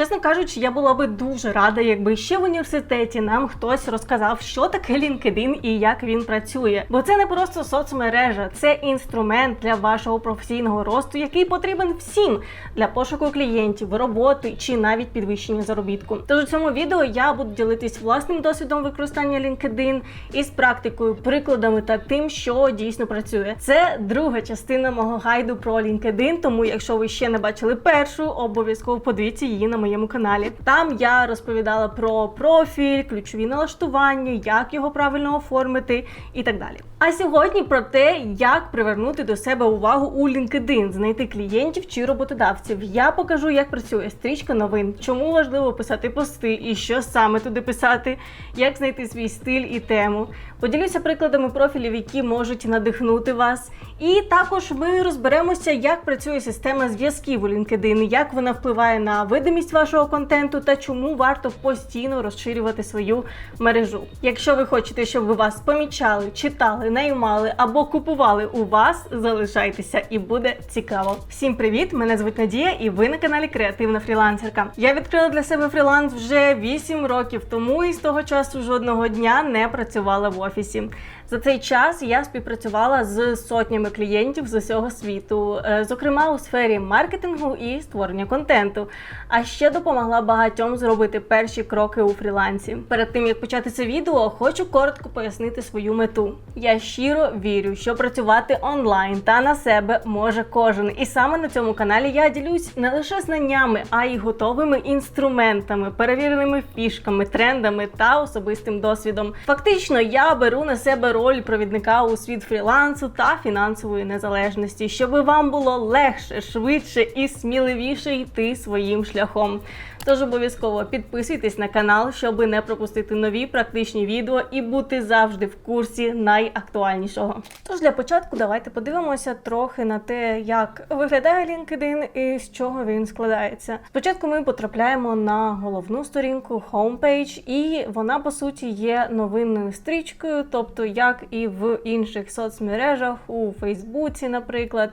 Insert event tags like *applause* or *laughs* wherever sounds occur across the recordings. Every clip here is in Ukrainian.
Чесно кажучи, я була би дуже рада, якби ще в університеті нам хтось розказав, що таке LinkedIn і як він працює. Бо це не просто соцмережа, це інструмент для вашого професійного росту, який потрібен всім для пошуку клієнтів, роботи чи навіть підвищення заробітку. Тож у цьому відео я буду ділитись власним досвідом використання LinkedIn із практикою, прикладами та тим, що дійсно працює. Це друга частина мого гайду про LinkedIn, тому якщо ви ще не бачили першу, обов'язково подивіться її на моєму каналі. Там я розповідала про профіль, ключові налаштування, як його правильно оформити і так далі. А сьогодні про те, як привернути до себе увагу у LinkedIn, знайти клієнтів чи роботодавців. Я покажу, як працює стрічка новин, чому важливо писати пости і що саме туди писати, як знайти свій стиль і тему. Поділюся прикладами профілів, які можуть надихнути вас. І також ми розберемося, як працює система зв'язків у LinkedIn, як вона впливає на видимість вашого контенту та чому варто постійно розширювати свою мережу. Якщо ви хочете, щоб вас помічали, читали, наймали або купували у вас, залишайтеся і буде цікаво. Всім привіт! Мене звуть Надія, і ви на каналі Креативна фрілансерка. Я відкрила для себе фріланс вже 8 років тому і з того часу жодного дня не працювала в офісі. За цей час я співпрацювала з сотнями клієнтів з усього світу, е, зокрема у сфері маркетингу і створення контенту. А ще допомогла багатьом зробити перші кроки у фрілансі. Перед тим як почати це відео, хочу коротко пояснити свою мету. Я щиро вірю, що працювати онлайн та на себе може кожен. І саме на цьому каналі я ділюсь не лише знаннями, а й готовими інструментами, перевіреними фішками, трендами та особистим досвідом. Фактично, я беру на себе роль провідника у світ фрілансу та фінансової незалежності, щоб вам було легше, швидше і сміливіше йти своїм шляхом. Тож обов'язково підписуйтесь на канал, щоб не пропустити нові практичні відео і бути завжди в курсі найактуальнішого. Тож для початку давайте подивимося трохи на те, як виглядає LinkedIn і з чого він складається. Спочатку ми потрапляємо на головну сторінку homepage, і вона по суті є новинною стрічкою, тобто як і в інших соцмережах, у Фейсбуці, наприклад.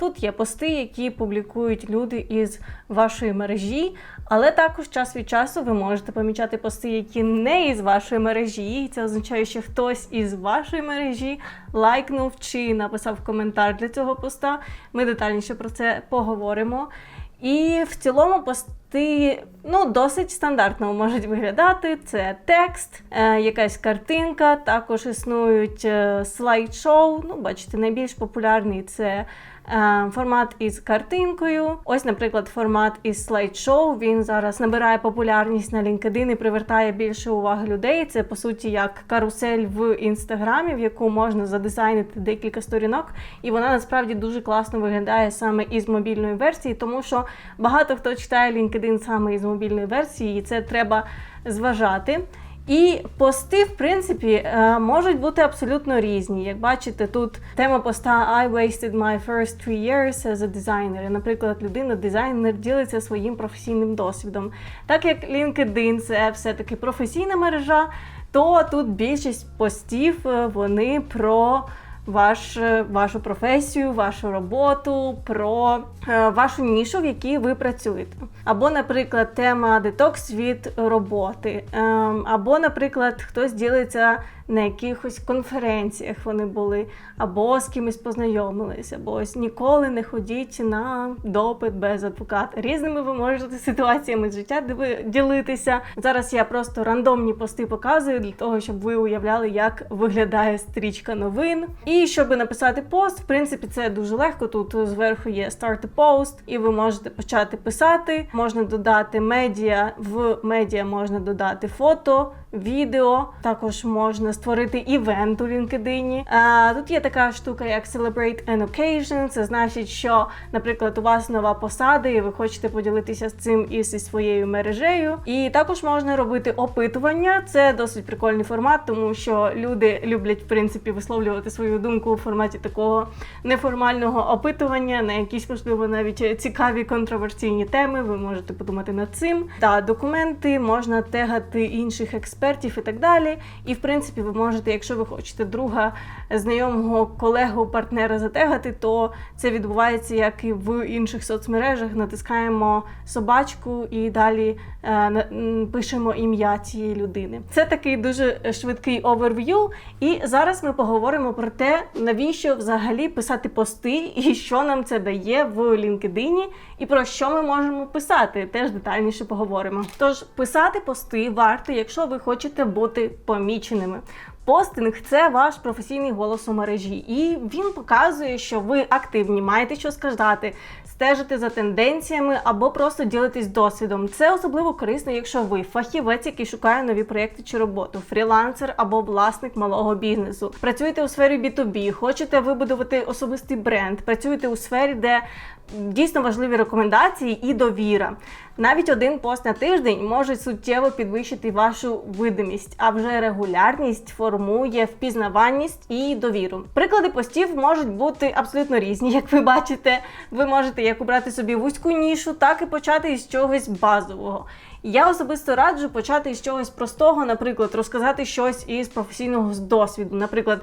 Тут є пости, які публікують люди із вашої мережі, але також час від часу ви можете помічати пости, які не із вашої мережі. Це означає, що хтось із вашої мережі лайкнув чи написав коментар для цього поста. Ми детальніше про це поговоримо. І в цілому пости ну, досить стандартно можуть виглядати. Це текст, е, якась картинка, також існують е, слайд-шоу. Ну, бачите, найбільш популярний це формат із картинкою. Ось, наприклад, формат із слайд-шоу. Він зараз набирає популярність на LinkedIn і привертає більше уваги людей. Це по суті як карусель в інстаграмі, в яку можна задизайнити декілька сторінок, і вона насправді дуже класно виглядає саме із мобільної версії, тому що багато хто читає LinkedIn саме із мобільної версії, і це треба зважати. І пости, в принципі, е, можуть бути абсолютно різні. Як бачите, тут тема поста I wasted my first three years as a designer. Наприклад, людина, дизайнер ділиться своїм професійним досвідом. Так як LinkedIn це все-таки професійна мережа, то тут більшість постів е, вони про ваш, е, вашу професію, вашу роботу, про е, вашу нішу, в якій ви працюєте. Або, наприклад, тема детокс від роботи, е, або, наприклад, хтось ділиться на якихось конференціях вони були, або з кимось познайомилися, або ось ніколи не ходіть на допит без адвоката. Різними ви можете ситуаціями з життя ділитися. Зараз я просто рандомні пости показую для того, щоб ви уявляли, як виглядає стрічка новин. І щоб написати пост, в принципі, це дуже легко. Тут зверху є Start a Post, і ви можете почати писати. Можна додати медіа, в медіа можна додати фото. Відео також можна створити івент у LinkedIn. А, Тут є така штука, як Celebrate an Occasion. Це значить, що, наприклад, у вас нова посада, і ви хочете поділитися з цим із зі своєю мережею. І також можна робити опитування. Це досить прикольний формат, тому що люди люблять в принципі висловлювати свою думку у форматі такого неформального опитування на якісь можливо навіть цікаві контроверсійні теми. Ви можете подумати над цим. Та документи можна тегати інших експертів експертів і так далі. І в принципі, ви можете, якщо ви хочете друга, знайомого, колегу, партнера затегати, то це відбувається як і в інших соцмережах. Натискаємо собачку і далі е, пишемо ім'я цієї людини. Це такий дуже швидкий оверв'ю. І зараз ми поговоримо про те, навіщо взагалі писати пости і що нам це дає в LinkedIn, і про що ми можемо писати. Теж детальніше поговоримо. Тож писати пости варто, якщо ви хочете бути поміченими. Постинг це ваш професійний голос у мережі, і він показує, що ви активні, маєте що сказати, стежите за тенденціями або просто ділитесь досвідом. Це особливо корисно, якщо ви фахівець, який шукає нові проєкти чи роботу, фрілансер або власник малого бізнесу. Працюєте у сфері B2B, хочете вибудувати особистий бренд, працюєте у сфері, де дійсно важливі рекомендації і довіра. Навіть один пост на тиждень може суттєво підвищити вашу видимість, а вже регулярність формує впізнаваність і довіру. Приклади постів можуть бути абсолютно різні. Як ви бачите, ви можете як обрати собі вузьку нішу, так і почати із чогось базового. Я особисто раджу почати із чогось простого, наприклад, розказати щось із професійного досвіду. Наприклад,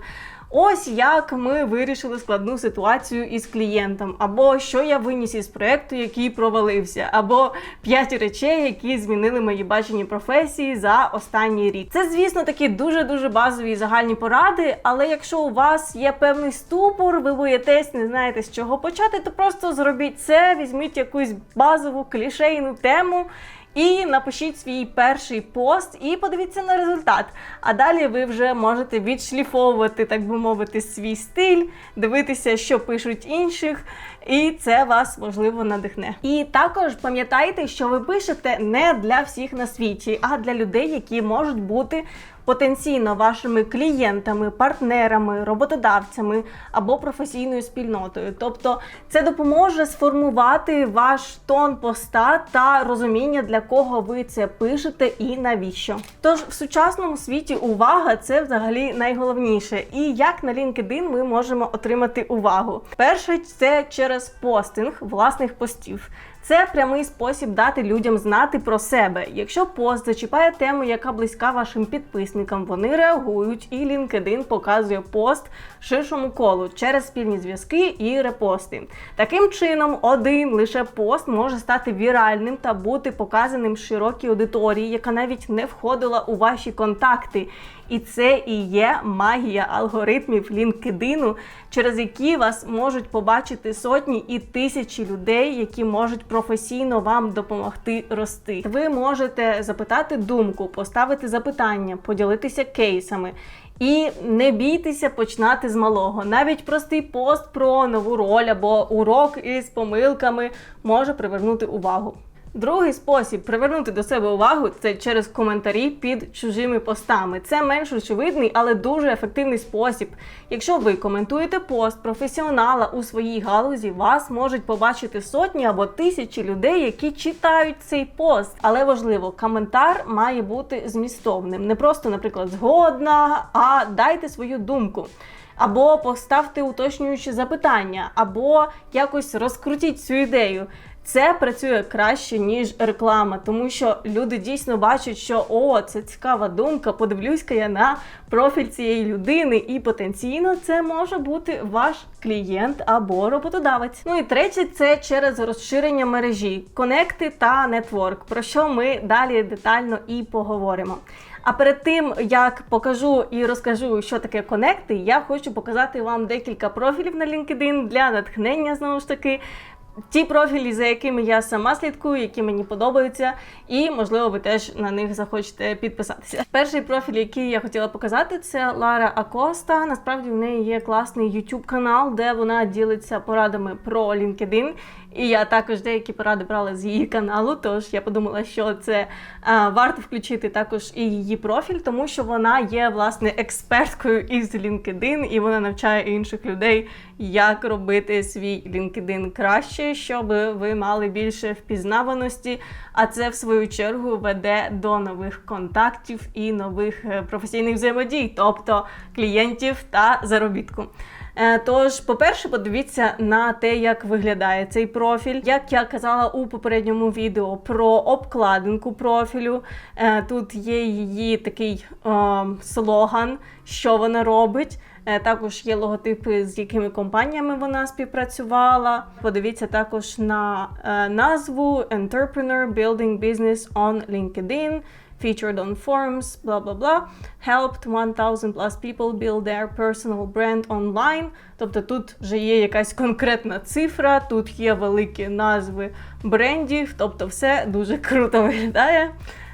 ось як ми вирішили складну ситуацію із клієнтом, або що я виніс із проекту, який провалився, або п'ять речей, які змінили мої бачені професії за останній рік. Це, звісно, такі дуже дуже базові і загальні поради. Але якщо у вас є певний ступор, ви боїтесь, не знаєте з чого почати, то просто зробіть це, візьміть якусь базову клішейну тему. І напишіть свій перший пост і подивіться на результат. А далі ви вже можете відшліфовувати, так би мовити, свій стиль, дивитися, що пишуть інших, і це вас можливо надихне. І також пам'ятайте, що ви пишете не для всіх на світі, а для людей, які можуть бути потенційно вашими клієнтами, партнерами, роботодавцями або професійною спільнотою. Тобто це допоможе сформувати ваш тон поста та розуміння, для кого ви це пишете і навіщо. Тож в сучасному світі увага це взагалі найголовніше. І як на LinkedIn ми можемо отримати увагу? Перше, це через постинг власних постів. Це прямий спосіб дати людям знати про себе. Якщо пост зачіпає тему, яка близька вашим підписникам, вони реагують, і LinkedIn показує пост ширшому колу через спільні зв'язки і репости. Таким чином, один лише пост може стати віральним та бути показаним широкій аудиторії, яка навіть не входила у ваші контакти. І це і є магія алгоритмів LinkedIn, через які вас можуть побачити сотні і тисячі людей, які можуть професійно вам допомогти рости. Ви можете запитати думку, поставити запитання, поділитися кейсами. І не бійтеся починати з малого. Навіть простий пост про нову роль або урок із помилками може привернути увагу. Другий спосіб привернути до себе увагу це через коментарі під чужими постами. Це менш очевидний, але дуже ефективний спосіб. Якщо ви коментуєте пост професіонала у своїй галузі, вас можуть побачити сотні або тисячі людей, які читають цей пост. Але важливо, коментар має бути змістовним. Не просто, наприклад, згодна, а дайте свою думку. Або поставте уточнюючі запитання, або якось розкрутіть цю ідею. Це працює краще ніж реклама, тому що люди дійсно бачать, що о, це цікава думка. Подивлюсь-ка я на профіль цієї людини, і потенційно це може бути ваш клієнт або роботодавець. Ну і третє, це через розширення мережі, конекти та нетворк, про що ми далі детально і поговоримо. А перед тим як покажу і розкажу, що таке конекти, я хочу показати вам декілька профілів на LinkedIn для натхнення знову ж таки. Ті профілі, за якими я сама слідкую, які мені подобаються, і можливо ви теж на них захочете підписатися. Перший профіль, який я хотіла показати, це Лара Акоста. Насправді в неї є класний YouTube канал, де вона ділиться порадами про LinkedIn. І я також деякі поради брала з її каналу. Тож я подумала, що це а, варто включити також і її профіль, тому що вона є власне експерткою із LinkedIn, і вона навчає інших людей, як робити свій LinkedIn краще, щоб ви мали більше впізнаваності. А це в свою чергу веде до нових контактів і нових е, професійних взаємодій, тобто клієнтів та заробітку. Е, Тож, по-перше, подивіться на те, як виглядає цей профіль. Як я казала у попередньому відео про обкладинку профілю. Е, Тут є її такий е, слоган, що вона робить. Також є логотипи, з якими компаніями вона співпрацювала. Подивіться також на назву Entrepreneur Building Business on LinkedIn. Featured on forums, bla bla bla. Helped 1000 plus people build their personal brand online. Тобто тут вже є якась конкретна цифра, тут є великі назви брендів, тобто все дуже *laughs* круто виглядає.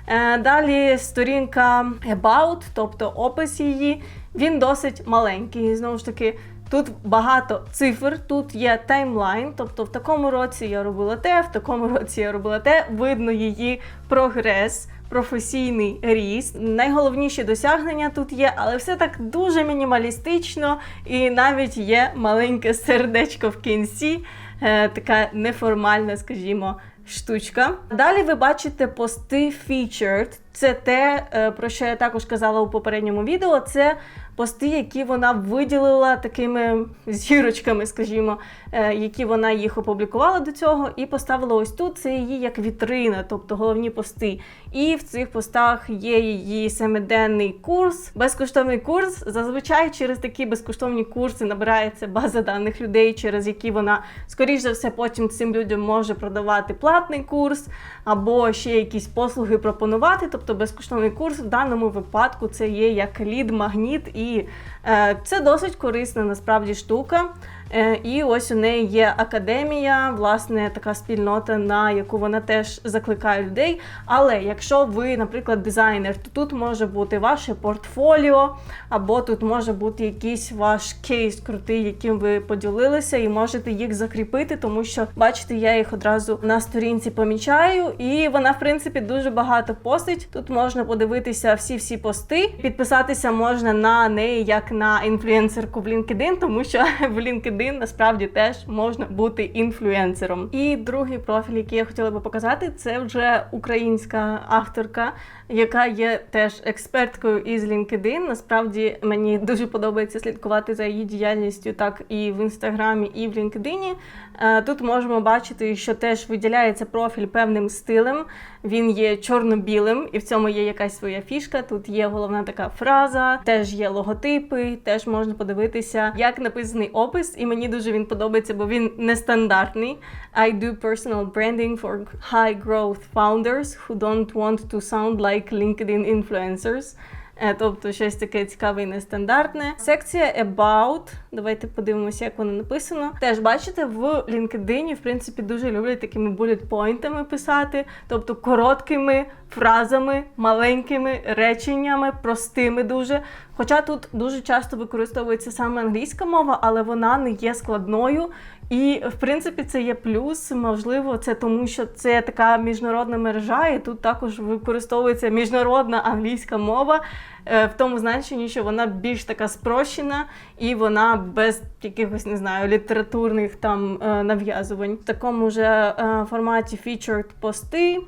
Е, Далі сторінка About, тобто опис її, він досить маленький. Знову ж таки, тут багато цифр, тут є таймлайн, тобто в такому році я робила те, в такому *laughs* році я робила те. Видно її прогрес, професійний ріст. Найголовніші досягнення тут є, але все так дуже мінімалістично, і навіть є маленьке сердечко в кінці, е, така неформальна, скажімо. Штучка. Далі ви бачите пости featured. Це те, е, про що я також казала у попередньому відео. Це пости, які вона виділила такими зірочками, скажімо, е, які вона їх опублікувала до цього, і поставила ось тут. Це її як вітрина, тобто головні пости. І в цих постах є її семиденний курс, безкоштовний курс. Зазвичай через такі безкоштовні курси набирається база даних людей, через які вона, скоріш за все, потім цим людям може продавати платний курс або ще якісь послуги пропонувати. Тобто безкоштовний курс в даному випадку це є як лід-магніт, і е, це досить корисна насправді штука. Е, І ось у неї є академія, власне, така спільнота, на яку вона теж закликає людей. Але якщо ви, наприклад, дизайнер, то тут може бути ваше портфоліо, або тут може бути якийсь ваш кейс крутий, яким ви поділилися, і можете їх закріпити, тому що, бачите, я їх одразу на сторінці помічаю, і вона, в принципі, дуже багато постить. Тут можна подивитися всі-всі пости, підписатися можна на неї як на інфлюенсерку в LinkedIn, тому що *laughs* в LinkedIn насправді теж можна бути інфлюенсером. І другий профіль, який я хотіла би показати, це вже українська авторка, яка є теж експерткою із LinkedIn. Насправді мені дуже подобається слідкувати за її діяльністю, так і в інстаграмі, і в LinkedIn. Е, Тут можемо бачити, що теж виділяється профіль певним стилем. Він є чорно-білим, і в цьому є якась своя фішка. Тут є головна така фраза, теж є логотипи, теж можна подивитися, як написаний опис. І мені дуже він подобається, бо він нестандартний. I do personal branding for high growth founders who don't want to sound like LinkedIn influencers. Е, Тобто щось таке цікаве і нестандартне. Секція About. Давайте подивимося, як воно написано. Теж бачите, в LinkedIn, в принципі, дуже люблять такими булlet-поінтами писати, тобто короткими фразами, маленькими реченнями, простими дуже. Хоча тут дуже часто використовується саме англійська мова, але вона не є складною. І в принципі це є плюс. Можливо, це тому, що це така міжнародна мережа, і тут також використовується міжнародна англійська мова е, в тому значенні, що вона більш така спрощена і вона без якихось не знаю літературних там е, нав'язувань. В такому же е, форматі featured пости.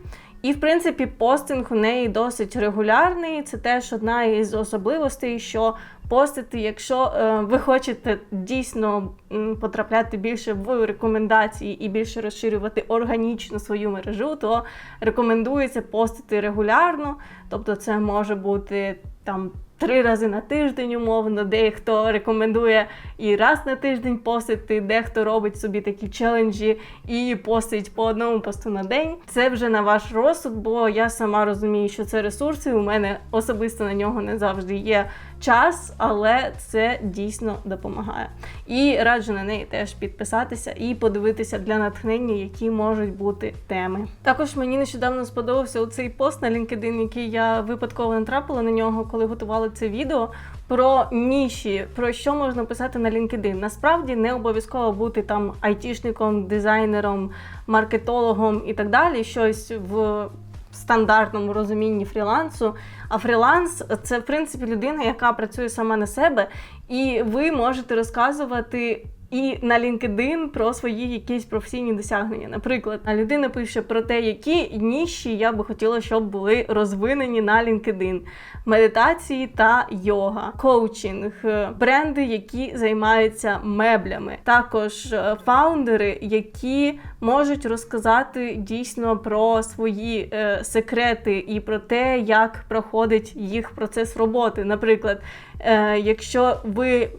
І, в принципі, постинг у неї досить регулярний. Це теж одна із особливостей, що постити, якщо е, ви хочете дійсно потрапляти більше в рекомендації і більше розширювати органічно свою мережу, то рекомендується постити регулярно. Тобто, це може бути там. Три рази на тиждень, умовно, дехто рекомендує і раз на тиждень постити, дехто робить собі такі челенджі і постить по одному посту на день. Це вже на ваш розсуд, бо я сама розумію, що це ресурси. У мене особисто на нього не завжди є час, але це дійсно допомагає. І раджу на неї теж підписатися і подивитися для натхнення, які можуть бути теми. Також мені нещодавно сподобався оцей пост на LinkedIn, який я випадково натрапила на нього, коли готувала це відео. Про ніші, про що можна писати на LinkedIn. Насправді не обов'язково бути там айтішником, дизайнером, маркетологом і так далі. Щось в стандартному розумінні фрілансу. А фріланс це в принципі людина, яка працює сама на себе, і ви можете розказувати і на LinkedIn про свої якісь професійні досягнення. Наприклад, людина пише про те, які ніші я би хотіла, щоб були розвинені на LinkedIn. медитації та йога, коучинг, бренди, які займаються меблями, також е, фаундери, які можуть розказати дійсно про свої е, секрети і про те, як проходить їх процес роботи. Наприклад, е, якщо ви е,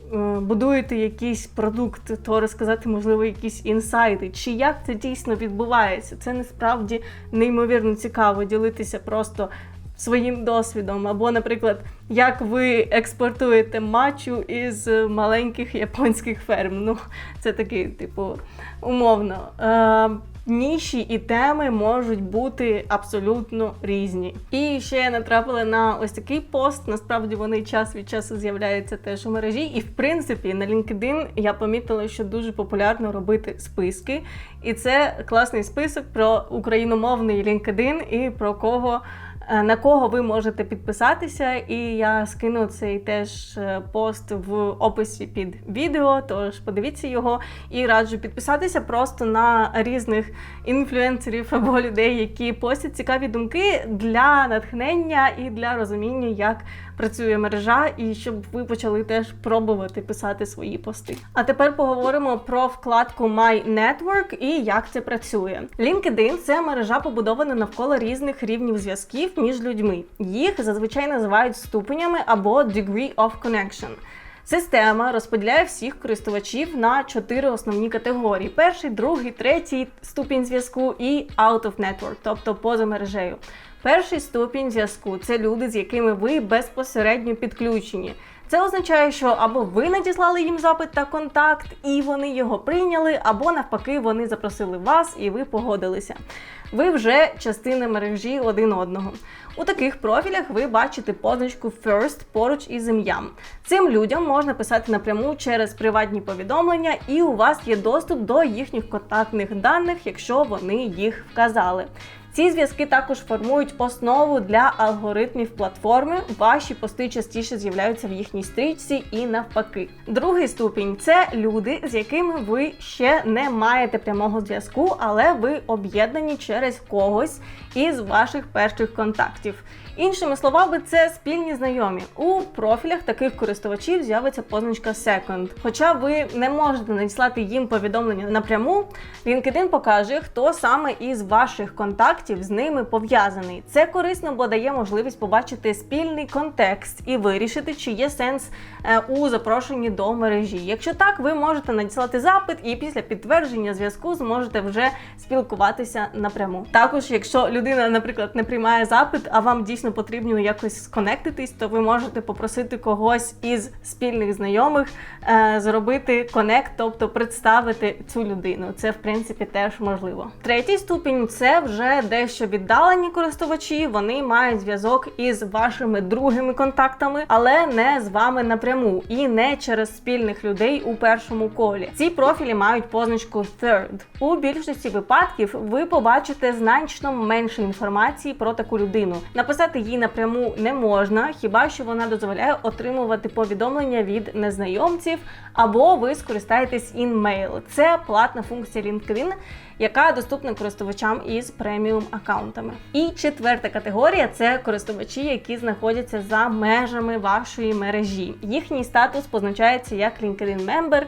будуєте якийсь продукт, то розказати, можливо, якісь інсайти, чи як це дійсно відбувається. Це насправді неймовірно цікаво ділитися просто. Своїм досвідом, або, наприклад, як ви експортуєте мачу із маленьких японських ферм. Ну, це такий, типу, умовно. Е, Ніші і теми можуть бути абсолютно різні. І ще я натрапила на ось такий пост. Насправді вони час від часу з'являються теж у мережі. І в принципі на LinkedIn я помітила, що дуже популярно робити списки. І це класний список про україномовний LinkedIn і про кого. Е, на кого ви можете підписатися, і я скину цей теж е, пост в описі під відео. Тож подивіться його і раджу підписатися просто на різних інфлюенсерів або людей, які постять цікаві думки для натхнення і для розуміння, як працює мережа, і щоб ви почали теж пробувати писати свої пости. А тепер поговоримо про вкладку My Network і як це працює. LinkedIn – це мережа побудована навколо різних рівнів зв'язків між людьми. Їх зазвичай називають ступенями або degree of connection. Система розподіляє всіх користувачів на чотири основні категорії: перший, другий, третій ступінь зв'язку і out of network, тобто поза мережею. Перший ступінь зв'язку це люди, з якими ви безпосередньо підключені. Це означає, що або ви надіслали їм запит та контакт, і вони його прийняли, або навпаки, вони запросили вас і ви погодилися. Ви вже частина мережі один одного. У таких профілях ви бачите позначку First поруч із ім'ям. Цим людям можна писати напряму через приватні повідомлення, і у вас є доступ до їхніх контактних даних, якщо вони їх вказали. Ці зв'язки також формують основу для алгоритмів платформи. Ваші пости частіше з'являються в їхній стрічці і навпаки. Другий ступінь це люди, з якими ви ще не маєте прямого зв'язку, але ви об'єднані через когось із ваших перших контактів. Іншими словами, це спільні знайомі. У профілях таких користувачів з'явиться позначка Second. Хоча ви не можете надіслати їм повідомлення напряму, LinkedIn покаже, хто саме із ваших контактів з ними пов'язаний. Це корисно, бо дає можливість побачити спільний контекст і вирішити, чи є сенс е, у запрошенні до мережі. Якщо так, ви можете надіслати запит і після підтвердження зв'язку зможете вже спілкуватися напряму. Також, якщо людина, наприклад, не приймає запит, а вам дійсно дійсно потрібно якось сконектитись, то ви можете попросити когось із спільних знайомих е, зробити конект, тобто представити цю людину. Це в принципі теж можливо. Третій ступінь це вже дещо віддалені користувачі. Вони мають зв'язок із вашими другими контактами, але не з вами напряму і не через спільних людей у першому колі. Ці профілі мають позначку third. У більшості випадків ви побачите значно менше інформації про таку людину. Написати Написати їй напряму не можна, хіба що вона дозволяє отримувати повідомлення від незнайомців, або ви скористаєтесь InMail. Це платна функція LinkedIn, яка доступна користувачам із преміум аккаунтами. І четверта категорія це користувачі, які знаходяться за межами вашої мережі. Їхній статус позначається як LinkedIn Member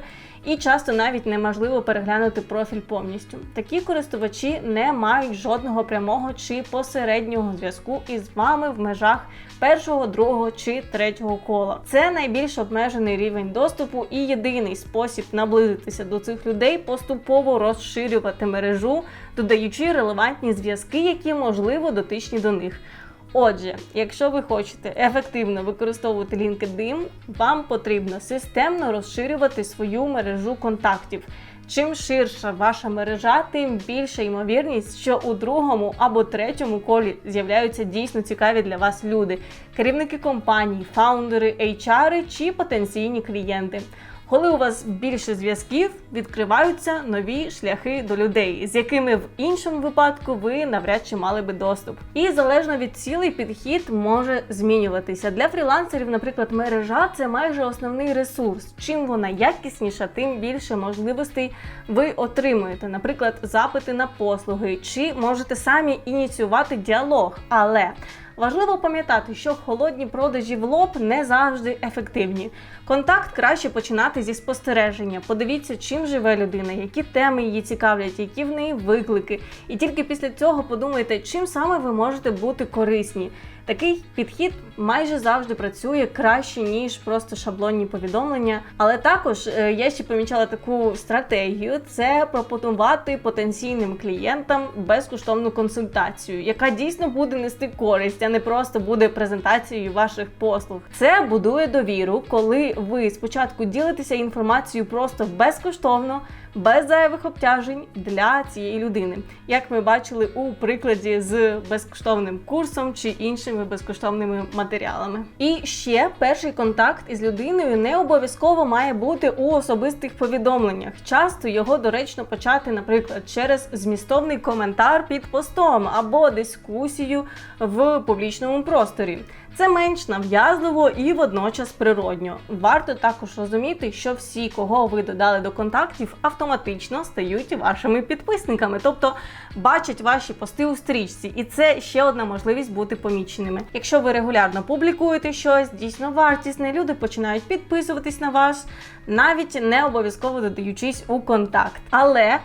і часто навіть неможливо переглянути профіль повністю. Такі користувачі не мають жодного прямого чи посереднього зв'язку із вами в межах першого, другого чи третього кола. Це найбільш обмежений рівень доступу і єдиний спосіб наблизитися до цих людей, поступово розширювати мережу, додаючи релевантні зв'язки, які можливо дотичні до них. Отже, якщо ви хочете ефективно використовувати LinkedIn, вам потрібно системно розширювати свою мережу контактів. Чим ширша ваша мережа, тим більша ймовірність, що у другому або третьому колі з'являються дійсно цікаві для вас люди, керівники компаній, фаундери, HR чи потенційні клієнти. Коли у вас більше зв'язків, відкриваються нові шляхи до людей, з якими в іншому випадку ви навряд чи мали би доступ. І залежно від цілей, підхід може змінюватися. Для фрілансерів, наприклад, мережа це майже основний ресурс. Чим вона якісніша, тим більше можливостей ви отримуєте. Наприклад, запити на послуги, чи можете самі ініціювати діалог. Але Важливо пам'ятати, що холодні продажі в лоб не завжди ефективні. Контакт краще починати зі спостереження. Подивіться, чим живе людина, які теми її цікавлять, які в неї виклики. І тільки після цього подумайте, чим саме ви можете бути корисні. Такий підхід майже завжди працює краще ніж просто шаблонні повідомлення. Але також е, я ще помічала таку стратегію: це пропонувати потенційним клієнтам безкоштовну консультацію, яка дійсно буде нести користь, а не просто буде презентацією ваших послуг. Це будує довіру, коли ви спочатку ділитеся інформацією просто безкоштовно без зайвих обтяжень для цієї людини, як ми бачили у прикладі з безкоштовним курсом чи іншими безкоштовними матеріалами. І ще перший контакт із людиною не обов'язково має бути у особистих повідомленнях. Часто його доречно почати, наприклад, через змістовний коментар під постом або дискусію в публічному просторі. Це менш нав'язливо і водночас природньо. Варто також розуміти, що всі, кого ви додали до контактів, автоматично стають вашими підписниками, тобто бачать ваші пости у стрічці, і це ще одна можливість бути поміченими. Якщо ви регулярно публікуєте щось, дійсно вартісне, люди починають підписуватись на вас, навіть не обов'язково додаючись у контакт. Але е,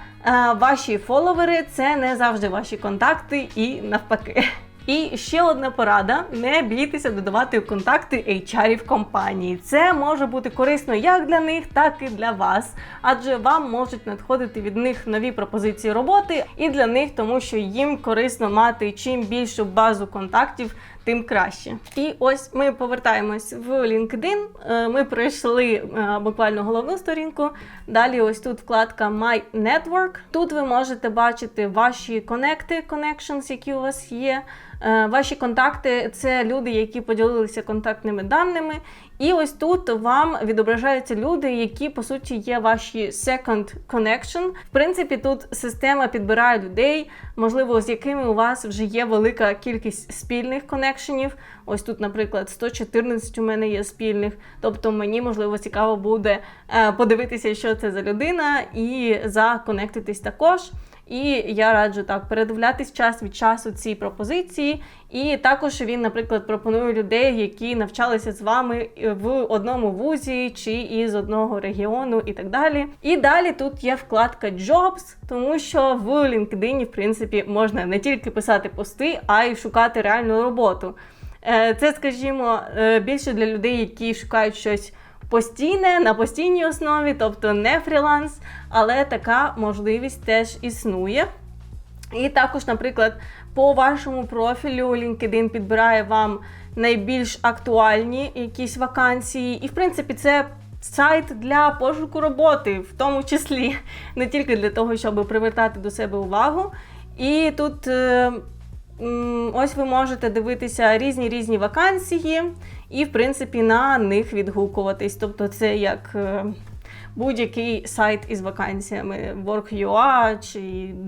ваші фоловери це не завжди ваші контакти і навпаки. І ще одна порада: не бійтеся додавати контакти HR-ів компанії. Це може бути корисно як для них, так і для вас, адже вам можуть надходити від них нові пропозиції роботи, і для них, тому що їм корисно мати чим більшу базу контактів. Тим краще. І ось ми повертаємось в LinkedIn. Е, ми пройшли е, буквально головну сторінку. Далі, ось тут вкладка My Network. Тут ви можете бачити ваші конекти, connections, які у вас є. Е, ваші контакти це люди, які поділилися контактними даними. І ось тут вам відображаються люди, які по суті є ваші second connection. В принципі, тут система підбирає людей, можливо, з якими у вас вже є велика кількість спільних коннекшенів. Ось тут, наприклад, 114 у мене є спільних. Тобто мені можливо цікаво буде е, подивитися, що це за людина, і законектитись також. І я раджу так передивлятись час від часу ці пропозиції. І також він, наприклад, пропонує людей, які навчалися з вами в одному вузі чи із одного регіону, і так далі. І далі тут є вкладка Jobs, тому що в LinkedIn, в принципі, можна не тільки писати пости, а й шукати реальну роботу. Е, це, скажімо, е, більше для людей, які шукають щось постійне на постійній основі, тобто не фріланс, але така можливість теж існує. І також, наприклад, по вашому профілю LinkedIn підбирає вам найбільш актуальні якісь вакансії. І, в принципі, це сайт для пошуку роботи, в тому числі *laughs* не тільки для того, щоб привертати до себе увагу. І тут е, ось ви можете дивитися різні різні вакансії і, в принципі, на них відгукуватись. Тобто, це як е, будь-який сайт із вакансіями Work.ua чи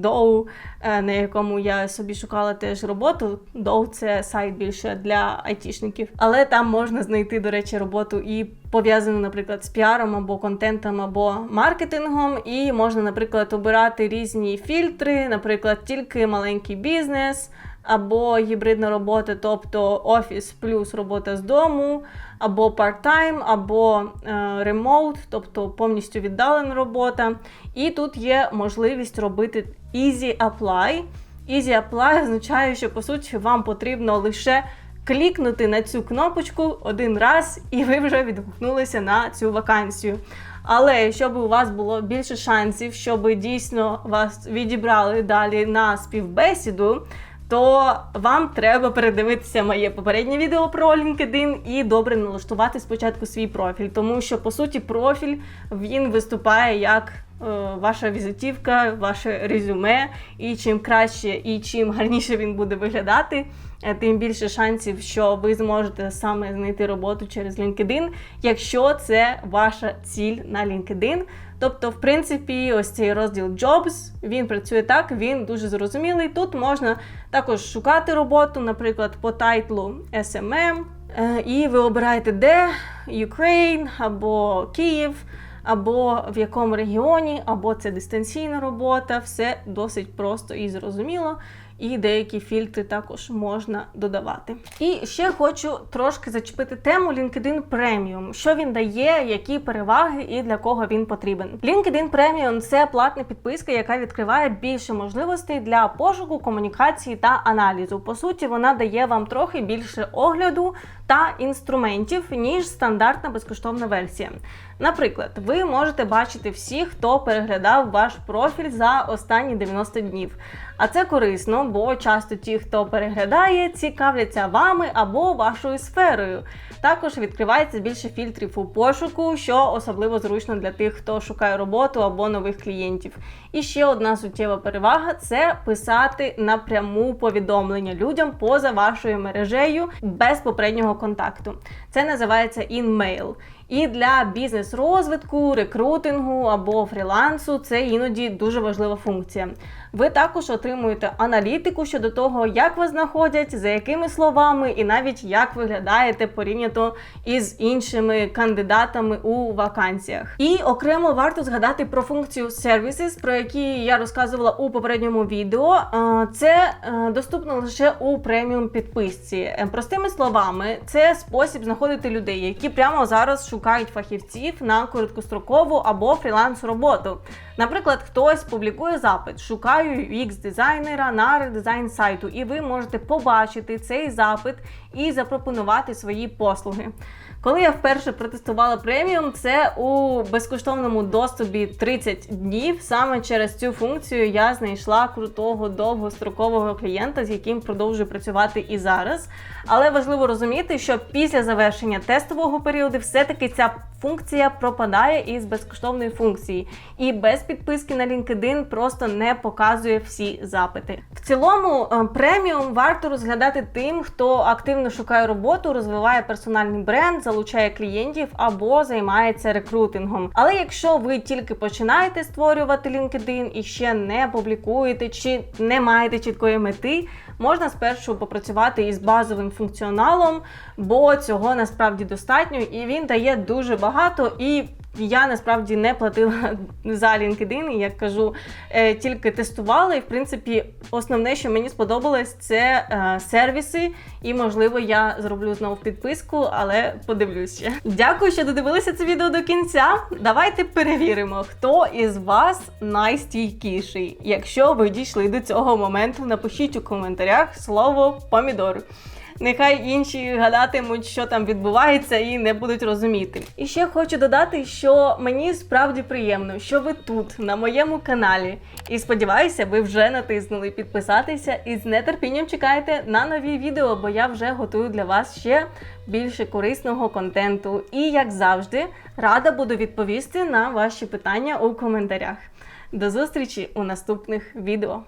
Dow, е, на якому я собі шукала теж роботу. Dow – це сайт більше для айтішників, але там можна знайти, до речі, роботу і пов'язану, наприклад, з піаром або контентом, або маркетингом. І можна, наприклад, обирати різні фільтри, наприклад, тільки маленький бізнес або гібридна робота, тобто офіс плюс робота з дому, або part-time, або ремоут, тобто повністю віддалена робота. І тут є можливість робити Easy Apply. Easy Apply означає, що по суті вам потрібно лише клікнути на цю кнопочку один раз, і ви вже відгукнулися на цю вакансію. Але щоб у вас було більше шансів, щоб дійсно вас відібрали далі на співбесіду, то вам треба передивитися моє попереднє відео про LinkedIn і добре налаштувати спочатку свій профіль, тому що по суті профіль він виступає як е, ваша візитівка, ваше резюме, і чим краще і чим гарніше він буде виглядати, е, тим більше шансів, що ви зможете саме знайти роботу через LinkedIn, якщо це ваша ціль на LinkedIn. Тобто, в принципі, ось цей розділ Jobs, він працює так, він дуже зрозумілий. Тут можна також шукати роботу, наприклад, по тайтлу SMM, е, і ви обираєте де Ukraine або Київ. Або в якому регіоні, або це дистанційна робота, все досить просто і зрозуміло. І деякі фільтри також можна додавати. І ще хочу трошки зачепити тему LinkedIn Premium. Що він дає, які переваги і для кого він потрібен. LinkedIn Premium – це платна підписка, яка відкриває більше можливостей для пошуку, комунікації та аналізу. По суті, вона дає вам трохи більше огляду та інструментів, ніж стандартна безкоштовна версія. Наприклад, ви можете бачити всіх, хто переглядав ваш профіль за останні 90 днів. А це корисно, бо часто ті, хто переглядає, цікавляться вами або вашою сферою. Також відкривається більше фільтрів у пошуку, що особливо зручно для тих, хто шукає роботу або нових клієнтів. І ще одна суттєва перевага це писати напряму повідомлення людям поза вашою мережею без попереднього контакту. Це називається інмейл. І для бізнес-розвитку, рекрутингу або фрілансу це іноді дуже важлива функція. Ви також отримуєте аналітику щодо того, як вас знаходять, за якими словами, і навіть як виглядаєте порівняно із іншими кандидатами у вакансіях. І окремо варто згадати про функцію Services, про які я розказувала у попередньому відео. Це е, доступно лише у преміум підписці. Е, Простими словами, це спосіб знаходити людей, які прямо зараз шукають фахівців на короткострокову або фріланс роботу. Наприклад, хтось публікує запит, шукаю UX дизайнера на редизайн сайту, і ви можете побачити цей запит і запропонувати свої послуги. Коли я вперше протестувала преміум, це у безкоштовному доступі 30 днів. Саме через цю функцію я знайшла крутого довгострокового клієнта, з яким продовжую працювати і зараз. Але важливо розуміти, що після завершення тестового періоду все-таки ця функція пропадає із безкоштовної функції, і без підписки на LinkedIn просто не показує всі запити. В цілому, е, преміум варто розглядати тим, хто активно шукає роботу, розвиває персональний бренд, залучає клієнтів або займається рекрутингом. Але якщо ви тільки починаєте створювати LinkedIn і ще не публікуєте чи не маєте чіткої мети, можна спершу попрацювати із базовим функціоналом, бо цього насправді достатньо, і він дає дуже багато і. Я насправді не платила *laughs* за LinkedIn, як кажу, е, тільки тестувала. І в принципі, основне, що мені сподобалось, це е, сервіси. І, можливо, я зроблю знову підписку, але подивлюсь ще. Дякую, що додивилися це відео до кінця. Давайте перевіримо, хто із вас найстійкіший. Якщо ви дійшли до цього моменту, напишіть у коментарях слово помідор. Нехай інші гадатимуть, що там відбувається, і не будуть розуміти. І ще хочу додати, що мені справді приємно, що ви тут, на моєму каналі. І сподіваюся, ви вже натиснули підписатися і з нетерпінням чекаєте на нові відео, бо я вже готую для вас ще більше корисного контенту. І як завжди, рада буду відповісти на ваші питання у коментарях. До зустрічі у наступних відео.